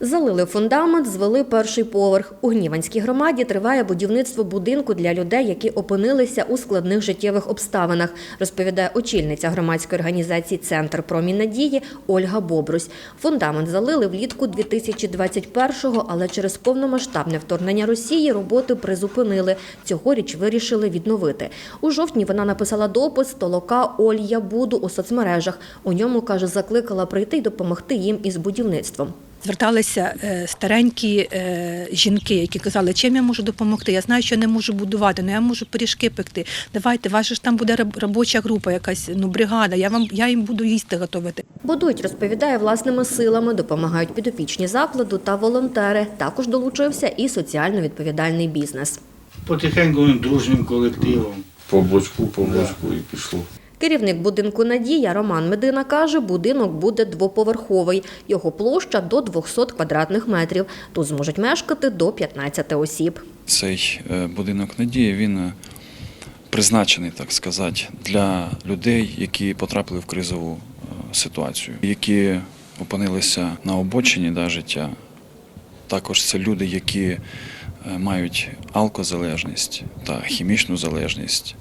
Залили фундамент, звели перший поверх. У Гніванській громаді триває будівництво будинку для людей, які опинилися у складних життєвих обставинах, розповідає очільниця громадської організації Центр промінь надії Ольга Бобрусь. Фундамент залили влітку 2021-го, але через повномасштабне вторгнення Росії роботи призупинили. Цьогоріч вирішили відновити. У жовтні вона написала допис «Толока Оль я буду» у соцмережах. У ньому каже, закликала прийти й допомогти їм із будівництвом. Зверталися е, старенькі е, жінки, які казали, чим я можу допомогти. Я знаю, що я не можу будувати, але я можу пиріжки пекти. Давайте, ваша ж там буде робоча група, якась ну бригада. Я вам я їм буду їсти готувати. Будують, розповідає, власними силами, допомагають підопічні закладу та волонтери. Також долучився і соціально відповідальний бізнес. Потихеньку дружнім колективом. По бочку, по бочку і пішло. Керівник будинку Надія Роман Медина каже, будинок буде двоповерховий. Його площа до 200 квадратних метрів. Тут зможуть мешкати до 15 осіб. Цей е, будинок надії він е, призначений, так сказати, для людей, які потрапили в кризову е, ситуацію, які опинилися на обочині да, життя. Також це люди, які мають алкозалежність та хімічну залежність.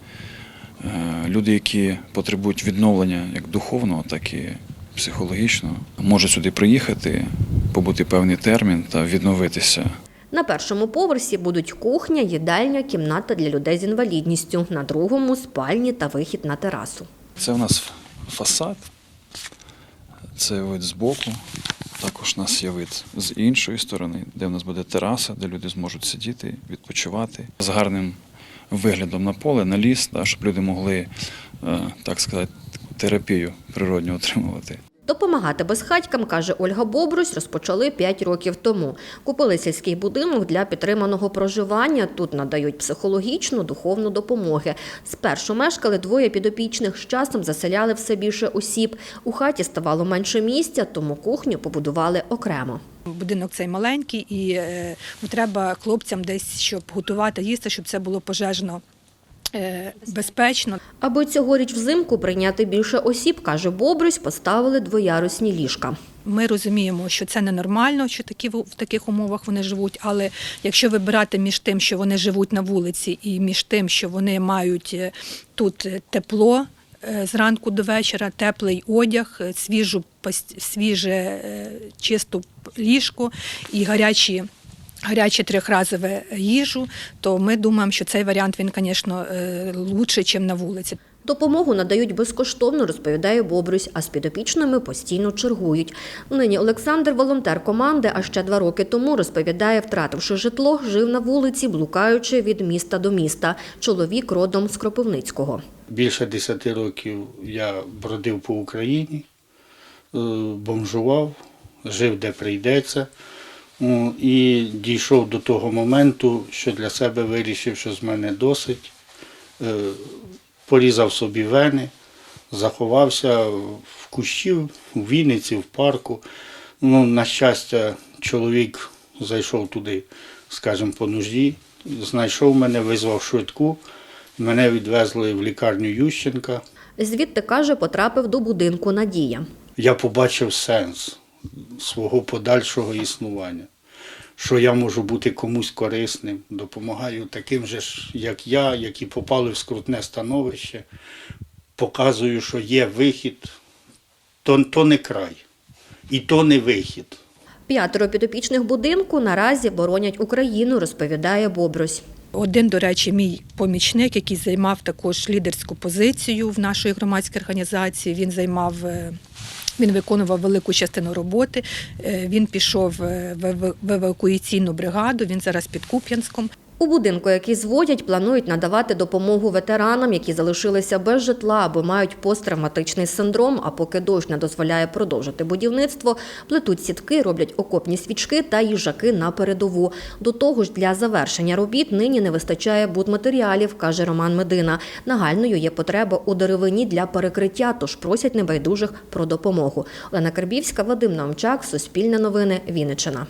Е, Люди, які потребують відновлення як духовного, так і психологічного, можуть сюди приїхати, побути певний термін та відновитися. На першому поверсі будуть кухня, їдальня, кімната для людей з інвалідністю. На другому спальні та вихід на терасу. Це у нас фасад, це вид збоку. Також у нас є вид з іншої сторони, де в нас буде тераса, де люди зможуть сидіти, відпочивати з гарним виглядом на поле, на ліс, да, щоб люди могли, е, так сказати, терапію природню отримувати. Допомагати безхатькам, каже Ольга Бобрусь, розпочали 5 років тому. Купили сільський будинок для підтриманого проживання. Тут надають психологічну, духовну допомоги. Спершу мешкали двоє підопічних, з часом заселяли все більше осіб. У хаті ставало менше місця, тому кухню побудували окремо. Будинок цей маленький, і е, ну, треба хлопцям десь, щоб готувати їсти, щоб це було пожежно е, безпечно. Аби цьогоріч взимку прийняти більше осіб, каже Бобрусь, поставили двоярусні ліжка. Ми розуміємо, що це ненормально, що такі в таких умовах вони живуть. Але якщо вибирати між тим, що вони живуть на вулиці, і між тим, що вони мають е, тут тепло зранку до вечора, теплий одяг, е, свіжу свіже е, чисту ліжко і гарячі. Гаряче трьохразове їжу, то ми думаємо, що цей варіант він, звісно, лучше, ніж на вулиці. Допомогу надають безкоштовно, розповідає Бобрусь, а з підопічними постійно чергують. Нині Олександр волонтер команди, а ще два роки тому розповідає, втративши житло, жив на вулиці, блукаючи від міста до міста. Чоловік родом з Кропивницького. Більше 10 років я бродив по Україні, е, бомжував, жив де прийдеться. І дійшов до того моменту, що для себе вирішив, що з мене досить. Е, Порізав собі вени, заховався в кущі, в Вінниці, в парку. Ну, на щастя, чоловік зайшов туди, скажімо, по нужді, знайшов мене, визвав швидку. Мене відвезли в лікарню Ющенка. Звідти, каже, потрапив до будинку Надія. Я побачив сенс свого подальшого існування, що я можу бути комусь корисним, допомагаю таким же, ж, як я, які попали в скрутне становище, показую, що є вихід, то, то не край, і то не вихід. П'ятеро підопічних будинку наразі боронять Україну, розповідає Бобрусь. Один, до речі, мій помічник, який займав також лідерську позицію в нашій громадській організації. Він займав. е, Він виконував велику частину роботи. Е, Він пішов е, в ев- в евакуаційну бригаду. Він зараз під Куп'янськом. У будинку, який зводять, планують надавати допомогу ветеранам, які залишилися без житла або мають посттравматичний синдром. А поки дощ не дозволяє продовжити будівництво, плетуть сітки, роблять окопні свічки та їжаки на передову. До того ж, для завершення робіт нині не вистачає будматеріалів, каже Роман Медина. Нагальною є потреба у деревині для перекриття, тож просять небайдужих про допомогу. Олена Карбівська, Вадим Наумчак, Суспільне новини, Вінниччина.